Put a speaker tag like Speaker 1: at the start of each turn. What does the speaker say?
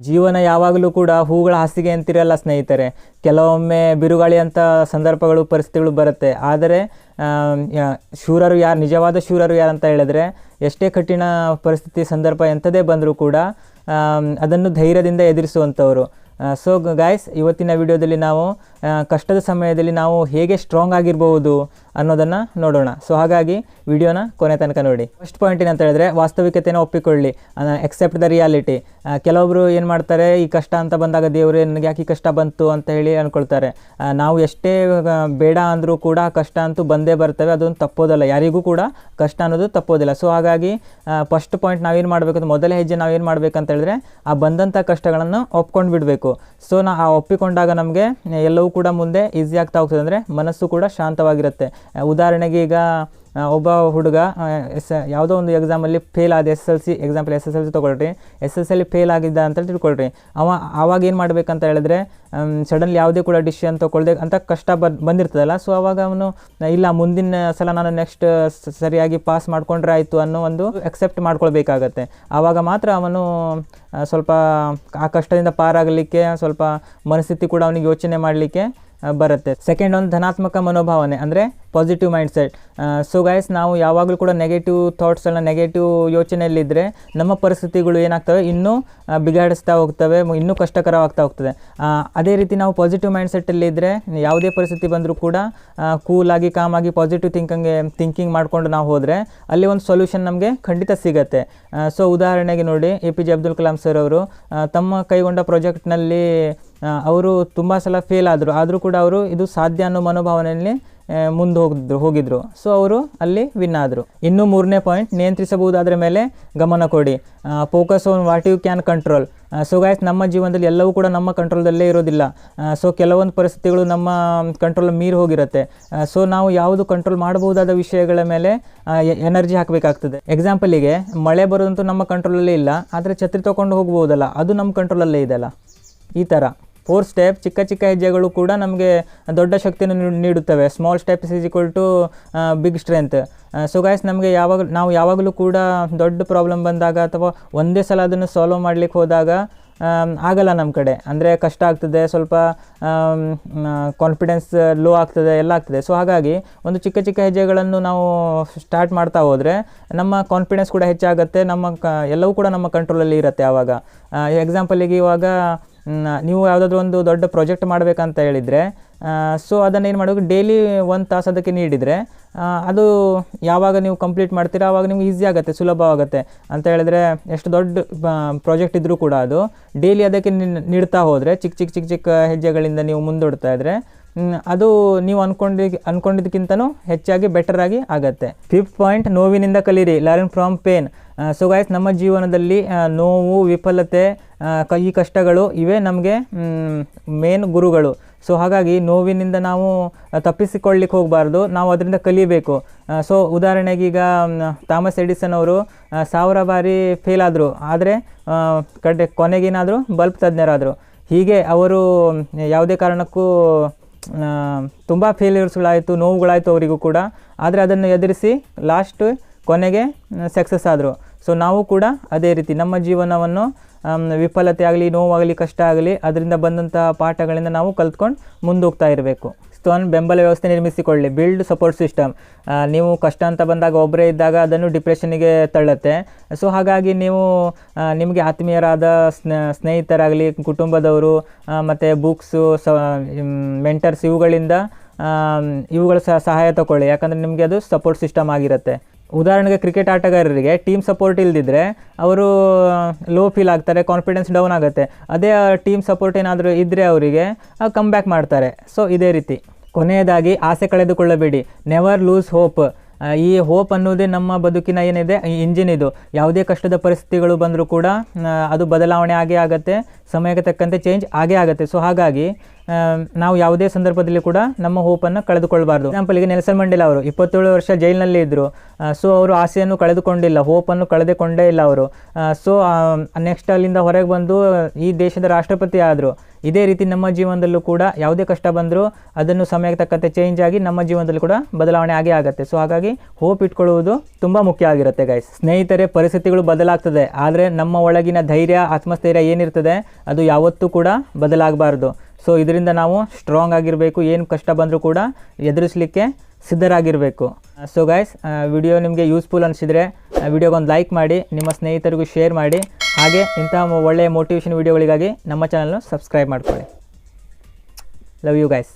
Speaker 1: ಜೀವನ ಯಾವಾಗಲೂ ಕೂಡ ಹೂಗಳ ಹಾಸಿಗೆ ಅಂತಿರಲ್ಲ ಸ್ನೇಹಿತರೆ, ಕೆಲವೊಮ್ಮೆ ಬಿರುಗಾಳಿ ಅಂತ ಸಂದರ್ಭಗಳು, ಪರಿಸ್ಥಿತಿಗಳು ಬರುತ್ತೆ. ಆದರೆ ಶೂರರು ಯಾರು, ನಿಜವಾದ ಶೂರರು ಯಾರು ಅಂತ ಹೇಳಿದ್ರೆ, ಎಷ್ಟೇ ಕಠಿಣ ಪರಿಸ್ಥಿತಿ, ಸಂದರ್ಭ ಎಂಥದೇ ಬಂದರೂ ಕೂಡ ಅದನ್ನು ಧೈರ್ಯದಿಂದ ಎದುರಿಸುವಂಥವರು. ಸೊ ಗಾಯ್ಸ್ ಇವತ್ತಿನ ವಿಡಿಯೋದಲ್ಲಿ ನಾವು ಕಷ್ಟದ ಸಮಯದಲ್ಲಿ ನಾವು ಹೇಗೆ ಸ್ಟ್ರಾಂಗ್ ಆಗಿರ್ಬೋದು ಅನ್ನೋದನ್ನು ನೋಡೋಣ. ಸೊ ಹಾಗಾಗಿ ವಿಡಿಯೋನ ಕೊನೆ ತನಕ ನೋಡಿ. ಫಸ್ಟ್ ಪಾಯಿಂಟ್ ಏನಂತ ಹೇಳಿದ್ರೆ, ವಾಸ್ತವಿಕತೆನ ಒಪ್ಪಿಕೊಳ್ಳಿ. ಎಕ್ಸೆಪ್ಟ್ ದ ರಿಯಾಲಿಟಿ ಕೆಲವೊಬ್ಬರು ಏನು ಮಾಡ್ತಾರೆ, ಈ ಕಷ್ಟ ಅಂತ ಬಂದಾಗ ದೇವರು, ನನಗೆ ಯಾಕೆ ಕಷ್ಟ ಬಂತು ಅಂತ ಹೇಳಿ ಅಂದ್ಕೊಳ್ತಾರೆ ನಾವು ಎಷ್ಟೇ ಬೇಡ ಅಂದರೂ ಕೂಡ ಕಷ್ಟ ಅಂತೂ ಬಂದೇ ಬರ್ತವೆ. ಅದೊಂದು ತಪ್ಪೋದಲ್ಲ. ಯಾರಿಗೂ ಕೂಡ ಕಷ್ಟ ಅನ್ನೋದು ತಪ್ಪೋದಿಲ್ಲ. ಸೊ ಹಾಗಾಗಿ ಫಸ್ಟ್ ಪಾಯಿಂಟ್ ನಾವೇನು ಮಾಡಬೇಕು ಮೊದಲ ಹೆಜ್ಜೆ ನಾವೇನು ಮಾಡಬೇಕಂತ ಹೇಳಿದ್ರೆ, ಆ ಬಂದಂಥ ಕಷ್ಟಗಳನ್ನು ಒಪ್ಕೊಂಡು ಬಿಡಬೇಕು. ಸೊ ನಾ ಆ ಒಪ್ಪಿಕೊಂಡಾಗ ನಮಗೆ ಎಲ್ಲವೂ ಕೂಡ ಮುಂದೆ ಈಸಿ ಆಗ್ತಾ ಹೋಗ್ತದೆ ಅಂದರೆ ಮನಸ್ಸು ಕೂಡ ಶಾಂತವಾಗಿರುತ್ತೆ. ಉದಾಹರಣೆಗೆ ಈಗ ಒಬ್ಬ ಹುಡುಗ ಎಸ್, ಯಾವುದೋ ಒಂದು ಎಕ್ಸಾಮಲ್ಲಿ ಫೇಲ್ ಆದ S L C example S S L C ತೊಗೊಳ್ರಿ. ಎಸ್ ಎಸ್ ಎಲ್ಲಿ ಫೇಲ್ ಆಗಿದ್ದ ಅಂತ ತಿಳ್ಕೊಳ್ರಿ. ಅವ ಆವಾಗ ಏನು ಮಾಡಬೇಕಂತ ಹೇಳಿದ್ರೆ ಸಡನ್ಲಿ ಯಾವುದೇ ಕೂಡ ಡಿಸಿಷನ್ ತೊಗೊಳ್ದೆ ಅಂತ ಕಷ್ಟ ಬಂದಿರ್ತದಲ್ಲ. ಸೊ ಅವಾಗ ಅವನು, ಇಲ್ಲ, ಮುಂದಿನ ಸಲ ನಾನು ನೆಕ್ಸ್ಟ್ ಸರಿಯಾಗಿ ಪಾಸ್ ಮಾಡ್ಕೊಂಡ್ರೆ ಆಯಿತು ಅನ್ನೋ ಒಂದು ಅಕ್ಸೆಪ್ಟ್ ಮಾಡ್ಕೊಳ್ಬೇಕಾಗತ್ತೆ. ಆವಾಗ ಮಾತ್ರ ಅವನು ಸ್ವಲ್ಪ ಆ ಕಷ್ಟದಿಂದ ಪಾರಾಗಲಿಕ್ಕೆ, ಸ್ವಲ್ಪ ಮನಸ್ಥಿತಿ ಕೂಡ ಅವನಿಗೆ ಯೋಚನೆ ಮಾಡಲಿಕ್ಕೆ ಬರುತ್ತೆ. ಸೆಕೆಂಡ್ ಒಂದು ಧನಾತ್ಮಕ ಮನೋಭಾವನೆ. ಅಂದರೆ ಪಾಸಿಟಿವ್ ಮೈಂಡ್ಸೆಟ್ ಸೊ ಗೈಸ್ ನಾವು ಯಾವಾಗಲೂ ಕೂಡ ನೆಗೆಟಿವ್ ಥಾಟ್ಸನ್ನು ನೆಗೆಟಿವ್ ಯೋಚನೆಯಲ್ಲಿದ್ದರೆ ನಮ್ಮ ಪರಿಸ್ಥಿತಿಗಳು ಏನಾಗ್ತವೆ? ಇನ್ನೂ ಬಿಗಾಡಿಸ್ತಾ ಹೋಗ್ತವೆ, ಇನ್ನೂ ಕಷ್ಟಕರವಾಗ್ತಾ ಹೋಗ್ತದೆ. ಅದೇ ರೀತಿ ನಾವು ಪಾಸಿಟಿವ್ ಮೈಂಡ್ಸೆಟ್ಟಲ್ಲಿ ಇದ್ದರೆ ಯಾವುದೇ ಪರಿಸ್ಥಿತಿ ಬಂದರೂ ಕೂಡ ಕೂಲಾಗಿ ಕಾಮಾಗಿ ಪಾಸಿಟಿವ್ ಥಿಂಕಂಗೆ ಥಿಂಕಿಂಗ್ ಮಾಡಿಕೊಂಡು ನಾವು ಹೋದರೆ ಅಲ್ಲಿ ಒಂದು ಸೊಲ್ಯೂಷನ್ ನಮಗೆ ಖಂಡಿತ ಸಿಗತ್ತೆ. ಸೊ ಉದಾಹರಣೆಗೆ ನೋಡಿ A P J Abdul Kalam sir ಅವರು ತಮ್ಮ ಕೈಗೊಂಡ ಪ್ರಾಜೆಕ್ಟ್ನಲ್ಲಿ ಅವರು ತುಂಬ ಸಲ ಫೇಲ್ ಆದರು. ಆದರೂ ಕೂಡ ಅವರು ಇದು ಸಾಧ್ಯ ಅನ್ನೋ ಮನೋಭಾವನೆಯಲ್ಲಿ ಮುಂದೆ ಹೋಗಿದ್ರು ಹೋಗಿದ್ರು. ಸೊ ಅವರು ಅಲ್ಲಿ ವಿನ್ ಆದರು. ಇನ್ನು ಮೂರನೇ ಪಾಯಿಂಟ್ ನಿಯಂತ್ರಿಸಬಹುದಾದ್ರ ಮೇಲೆ ಗಮನ ಕೊಡಿ. Focus on what you can control so guys ನಮ್ಮ ಜೀವನದಲ್ಲಿ ಎಲ್ಲವೂ ಕೂಡ ನಮ್ಮ ಕಂಟ್ರೋಲ್ದಲ್ಲೇ ಇರೋದಿಲ್ಲ. ಸೊ ಕೆಲವೊಂದು ಪರಿಸ್ಥಿತಿಗಳು ನಮ್ಮ ಕಂಟ್ರೋಲ್ ಮೀರಿ ಹೋಗಿರುತ್ತೆ. ಸೊ ನಾವು ಯಾವುದು ಕಂಟ್ರೋಲ್ ಮಾಡಬಹುದಾದ ವಿಷಯಗಳ ಮೇಲೆ ಎನರ್ಜಿ ಹಾಕಬೇಕಾಗ್ತದೆ. ಎಕ್ಸಾಂಪಲಿಗೆ ಮಳೆ ಬರೋದಂತೂ ನಮ್ಮ ಕಂಟ್ರೋಲಲ್ಲೇ ಇಲ್ಲ, ಆದರೆ ಛತ್ರಿ ತೊಗೊಂಡು ಹೋಗ್ಬೋದಲ್ಲ, ಅದು ನಮ್ಮ ಕಂಟ್ರೋಲಲ್ಲೇ ಇದೆಯಲ್ಲ? ಈ ಥರ ಫೋರ್ ಸ್ಟೆಪ್ ಚಿಕ್ಕ ಚಿಕ್ಕ ಹೆಜ್ಜೆಗಳು ಕೂಡ ನಮಗೆ ದೊಡ್ಡ ಶಕ್ತಿಯನ್ನು ನೀಡುತ್ತವೆ. Small steps is equal to big strength so guys ನಮಗೆ ಯಾವಾಗ, ನಾವು ಯಾವಾಗಲೂ ಕೂಡ ದೊಡ್ಡ ಪ್ರಾಬ್ಲಮ್ ಬಂದಾಗ ಅಥವಾ ಒಂದೇ ಸಲ ಅದನ್ನು ಸಾಲ್ವ್ ಮಾಡ್ಲಿಕ್ಕೆ ಹೋದಾಗ ಆಗಲ್ಲ ನಮ್ಮ ಕಡೆ. ಅಂದರೆ ಕಷ್ಟ ಆಗ್ತದೆ, ಸ್ವಲ್ಪ ಕಾನ್ಫಿಡೆನ್ಸ್ ಲೋ ಆಗ್ತದೆ, ಎಲ್ಲ ಆಗ್ತದೆ. ಸೊ ಹಾಗಾಗಿ ಒಂದು ಚಿಕ್ಕ ಚಿಕ್ಕ ಹೆಜ್ಜೆಗಳನ್ನು ನಾವು ಸ್ಟಾರ್ಟ್ ಮಾಡ್ತಾ ಹೋದರೆ ನಮ್ಮ ಕಾನ್ಫಿಡೆನ್ಸ್ ಕೂಡ ಹೆಚ್ಚಾಗುತ್ತೆ, ನಮ್ಮ ಎಲ್ಲವೂ ಕೂಡ ನಮ್ಮ ಕಂಟ್ರೋಲಲ್ಲಿ ಇರುತ್ತೆ ಆವಾಗ. ಎಕ್ಸಾಂಪಲಿಗೆ ಇವಾಗ ನೀವು ಯಾವುದಾದ್ರೂ ಒಂದು ದೊಡ್ಡ ಪ್ರಾಜೆಕ್ಟ್ ಮಾಡಬೇಕಂತ ಹೇಳಿದರೆ ಸೊ ಅದನ್ನು ಏನು ಮಾಡಬೇಕು? ಡೈಲಿ ಒಂದು ತಾಸು ಅದಕ್ಕೆ ನೀಡಿದರೆ ಅದು ಯಾವಾಗ ನೀವು ಕಂಪ್ಲೀಟ್ ಮಾಡ್ತೀರಾ ಆವಾಗ ನಿಮ್ಗೆ ಈಸಿ ಆಗುತ್ತೆ ಸುಲಭವಾಗುತ್ತೆ ಅಂತ ಹೇಳಿದ್ರೆ ಎಷ್ಟು ದೊಡ್ಡ ಪ್ರಾಜೆಕ್ಟ್ ಇದ್ದರೂ ಕೂಡ ಅದು ಡೈಲಿ ಅದಕ್ಕೆ ನೀಡ್ತಾ ಹೋದರೆ ಚಿಕ್ಕ ಚಿಕ್ಕ ಚಿಕ್ಕ ಚಿಕ್ಕ ಹೆಜ್ಜೆಗಳಿಂದ ನೀವು ಮುಂದೂಡ್ತಾ ಇದ್ದರೆ ಅದು ನೀವು ಅಂದ್ಕೊಂಡಿ ಅಂದ್ಕೊಂಡಿದ್ದಕ್ಕಿಂತನೂ ಹೆಚ್ಚಾಗಿ ಬೆಟರ್ ಆಗಿ ಆಗುತ್ತೆ. ಫಿಫ್ತ್ ಪಾಯಿಂಟ್ ನೋವಿನಿಂದ ಕಲೀರಿ learn from pain so guys ನಮ್ಮ ಜೀವನದಲ್ಲಿ ನೋವು, ವಿಫಲತೆ ಈ ಕಷ್ಟಗಳು ಇವೇ ನಮಗೆ ಮೇನ್ ಗುರುಗಳು. ಸೊ ಹಾಗಾಗಿ ನೋವಿನಿಂದ ನಾವು ತಪ್ಪಿಸಿಕೊಳ್ಳಿಕ್ಕೆ ಹೋಗಬಾರ್ದು. ನಾವು ಅದರಿಂದ ಕಲಿಬೇಕು. ಸೊ ಉದಾಹರಣೆಗೆ ಈಗ ಥಾಮಸ್ ಎಡಿಸನ್ ಅವರು ಸಾವಿರ ಬಾರಿ ಫೇಲ್ ಆದರು. ಆದರೆ ಕಡೆ ಕೊನೆಗೇನಾದರೂ ಬಲ್ಬ್ ತಜ್ಞರಾದರು. ಹೀಗೆ ಅವರು ಯಾವುದೇ ಕಾರಣಕ್ಕೂ ತುಂಬ ಫೇಲ್ಯೂರ್ಸ್ಗಳಾಯಿತು ನೋವುಗಳಾಯಿತು ಅವರಿಗೂ ಕೂಡ. ಆದರೆ ಅದನ್ನು ಎದುರಿಸಿ ಲಾಸ್ಟ್ ಕೊನೆಗೆ ಸಕ್ಸಸ್ ಆದರು. ಸೊ ನಾವು ಕೂಡ ಅದೇ ರೀತಿ ನಮ್ಮ ಜೀವನವನ್ನು ವಿಫಲತೆ ಆಗಲಿ, ನೋವಾಗಲಿ, ಕಷ್ಟ ಆಗಲಿ, ಅದರಿಂದ ಬಂದಂಥ ಪಾಠಗಳಿಂದ ನಾವು ಕಲ್ತ್ಕೊಂಡು ಮುಂದೋಗ್ತಾ ಇರಬೇಕು. ಒಂದು ಬೆಂಬಲ ವ್ಯವಸ್ಥೆ ನಿರ್ಮಿಸಿಕೊಳ್ಳಿ. ಬಿಲ್ಡ್ ಸಪೋರ್ಟ್ ಸಿಸ್ಟಮ್ ನೀವು ಕಷ್ಟ ಅಂತ ಬಂದಾಗ ಒಬ್ಬರೇ ಇದ್ದಾಗ ಅದನ್ನು ಡಿಪ್ರೆಷನ್ಗೆ ತಳ್ಳುತ್ತೆ. ಸೊ ಹಾಗಾಗಿ ನೀವು ನಿಮಗೆ ಆತ್ಮೀಯರಾದ ಸ್ನೇ, ಸ್ನೇಹಿತರಾಗಲಿ, ಕುಟುಂಬದವರು ಮತ್ತು ಬುಕ್ಸು ಸ ಮೆಂಟರ್ಸ್ ಇವುಗಳಿಂದ ಇವುಗಳ ಸಹ ಸಹಾಯ ತಗೊಳ್ಳಿ ಯಾಕಂದರೆ ನಿಮಗೆ ಅದು ಸಪೋರ್ಟ್ ಸಿಸ್ಟಮ್ ಆಗಿರುತ್ತೆ. ಉದಾಹರಣೆಗೆ ಕ್ರಿಕೆಟ್ ಆಟಗಾರರಿಗೆ ಟೀಮ್ ಸಪೋರ್ಟ್ ಇಲ್ಲದಿದ್ದರೆ ಅವರು ಲೋ ಫೀಲ್ ಆಗ್ತಾರೆ ಕಾನ್ಫಿಡೆನ್ಸ್ ಡೌನ್ ಆಗುತ್ತೆ. ಅದೇ ಟೀಮ್ ಸಪೋರ್ಟ್ ಏನಾದರೂ ಇದ್ದರೆ ಅವರಿಗೆ ಕಮ್ ಬ್ಯಾಕ್ ಮಾಡ್ತಾರೆ. ಸೊ ಇದೇ ರೀತಿ. ಕೊನೆಯದಾಗಿ ಆಸೆ ಕಳೆದುಕೊಳ್ಳಬೇಡಿ. ನೆವರ್ ಲೂಸ್ ಹೋಪ್ ಈ ಹೋಪ್ ಅನ್ನೋದೇ ನಮ್ಮ ಬದುಕಿನ ಏನಿದೆ? ಇಂಜಿನ್ ಇದು. ಯಾವುದೇ ಕಷ್ಟದ ಪರಿಸ್ಥಿತಿಗಳು ಬಂದರೂ ಕೂಡ ಅದು ಬದಲಾವಣೆ ಆಗೇ ಆಗುತ್ತೆ. ಸಮಯಕ್ಕೆ ತಕ್ಕಂತೆ ಚೇಂಜ್ ಆಗೇ ಆಗುತ್ತೆ. ಸೊ ಹಾಗಾಗಿ ನಾವು ಯಾವುದೇ ಸಂದರ್ಭದಲ್ಲಿ ಕೂಡ ನಮ್ಮ ಹೋಪನ್ನು ಕಳೆದುಕೊಳ್ಬಾರ್ದು. ಈಗ ನೆಲ್ಸನ್ ಮಂಡೇಲಾ ಅವರು ಇಪ್ಪತ್ತೇಳು ವರ್ಷ ಜೈಲಿನಲ್ಲಿ ಇದ್ದರು ಸೊ ಅವರು ಆಸೆಯನ್ನು ಕಳೆದುಕೊಂಡಿಲ್ಲ, ಹೋಪನ್ನು ಕಳೆದುಕೊಂಡೇ ಇಲ್ಲ ಅವರು. ಸೊ ನೆಕ್ಸ್ಟ್ ಅಲ್ಲಿಂದ ಹೊರಗೆ ಬಂದು, ಈ ದೇಶದ ರಾಷ್ಟ್ರಪತಿ ಆದರು. ಇದೇ ರೀತಿ ನಮ್ಮ ಜೀವನದಲ್ಲೂ ಕೂಡ ಯಾವುದೇ ಕಷ್ಟ ಬಂದರೂ ಅದನ್ನು ಸಮಯಕ್ಕೆ ತಕ್ಕಂತೆ ಚೇಂಜ್ ಆಗಿ ನಮ್ಮ ಜೀವನದಲ್ಲಿ ಕೂಡ ಬದಲಾವಣೆ ಆಗೇ ಆಗುತ್ತೆ. ಸೊ ಹಾಗಾಗಿ ಹೋಪ್ ಇಟ್ಕೊಳ್ಳುವುದು ತುಂಬ ಮುಖ್ಯ ಆಗಿರುತ್ತೆ ಗೈಸ್ ಸ್ನೇಹಿತರೆ, ಪರಿಸ್ಥಿತಿಗಳು ಬದಲಾಗ್ತದೆ. ಆದರೆ ನಮ್ಮ ಒಳಗಿನ ಧೈರ್ಯ, ಆತ್ಮಸ್ಥೈರ್ಯ ಏನಿರ್ತದೆ, ಅದು ಯಾವತ್ತೂ ಕೂಡ ಬದಲಾಗಬಾರ್ದು. ಸೊ ಇದರಿಂದ ನಾವು ಸ್ಟ್ರಾಂಗ್ ಆಗಿರಬೇಕು, ಏನು ಕಷ್ಟ ಬಂದರೂ ಕೂಡ ಎದುರಿಸಲಿಕ್ಕೆ ಸಿದ್ಧರಾಗಿರಬೇಕು. ಸೊ ಗೈಸ್ ವಿಡಿಯೋ ನಿಮಗೆ ಯೂಸ್ಫುಲ್ ಅನಿಸಿದರೆ ವಿಡಿಯೋಗೊಂದು ಲೈಕ್ ಮಾಡಿ, ನಿಮ್ಮ ಸ್ನೇಹಿತರಿಗೂ ಶೇರ್ ಮಾಡಿ, ಹಾಗೆ ಇಂಥ ಒಳ್ಳೆಯ ಮೋಟಿವೇಶನ್ ವಿಡಿಯೋಗಳಿಗಾಗಿ ನಮ್ಮ ಚಾನಲ್ನ ಸಬ್ಸ್ಕ್ರೈಬ್ ಮಾಡ್ಕೊಳ್ಳಿ. Love you guys